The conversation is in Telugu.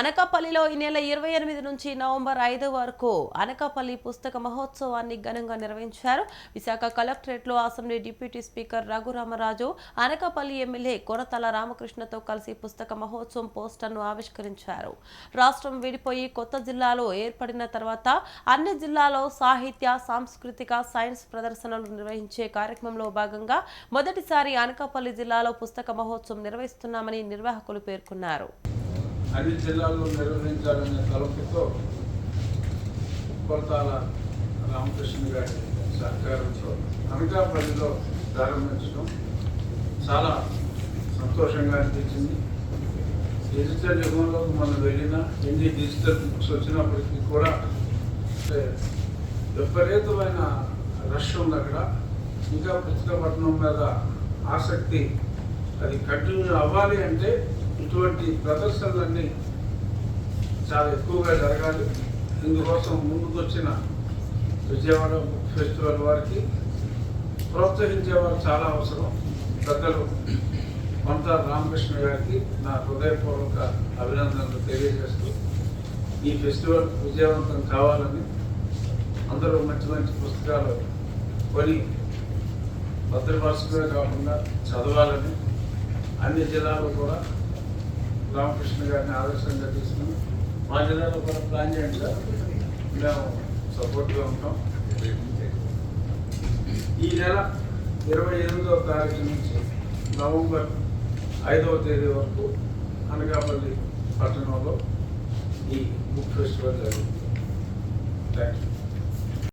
అనకాపల్లిలో ఈ నెల ఇరవై ఎనిమిది నుంచి నవంబర్ ఐదు వరకు అనకాపల్లి పుస్తక మహోత్సవాన్ని ఘనంగా నిర్వహించారు. విశాఖ కలెక్టరేట్లో assembly deputy speaker Raghuramaraju Anakapalli MLA Korathala రామకృష్ణతో కలిసి పుస్తక మహోత్సవం పోస్టర్ను ఆవిష్కరించారు. రాష్ట్రం విడిపోయి కొత్త జిల్లాలో ఏర్పడిన తర్వాత అన్ని జిల్లాలో సాహిత్య సాంస్కృతిక సైన్స్ ప్రదర్శనలు నిర్వహించే కార్యక్రమంలో భాగంగా మొదటిసారి అనకాపల్లి జిల్లాలో పుస్తక మహోత్సవం నిర్వహిస్తున్నామని నిర్వాహకులు పేర్కొన్నారు. అన్ని జిల్లాల్లో నిర్వహించాలనే తలపుతో కొరతాల రామకృష్ణ గారి సహకారంతో అనకాపల్లిలో ప్రారంభించడం చాలా సంతోషంగా అనిపించింది. డిజిటల్ యుగంలోకి మనం వెళ్ళిన ఎన్ని డిజిటల్ బుక్స్ వచ్చినప్పటికీ కూడా విపరీతమైన రష్ ఉంది అక్కడ. ఇంకా పుస్తకపట్నం మీద ఆసక్తి అది కంటిన్యూ అవ్వాలి అంటే ఇటువంటి ప్రదర్శనలన్నీ చాలా ఎక్కువగా జరగాలి. ఇందుకోసం ముందుకు వచ్చిన విజయవాడ బుక్ ఫెస్టివల్ వారికి ప్రోత్సహించేవారు చాలా అవసరం. పెద్దలు కొంత రామకృష్ణ గారికి నా హృదయపూర్వక అభినందనలు తెలియజేస్తూ ఈ ఫెస్టివల్ విజయవంతం కావాలని అందరూ మంచి మంచి పుస్తకాలు కొని భద్రపరచడమే కాకుండా చదవాలని అన్ని జిల్లాలు కూడా రామకృష్ణ గారిని ఆదర్శంగా తీసుకుని మా జిల్లాలో కూడా ప్లాన్ చేయండి సార్. మేము సపోర్ట్గా ఉంటాం. ఈ నెల ఇరవై ఎనిమిదవ తారీఖు నుంచి నవంబర్ ఐదవ తేదీ వరకు అనకాపల్లి పట్టణంలో ఈ బుక్ ఫెస్టివల్ జరుగుతుంది. Thank you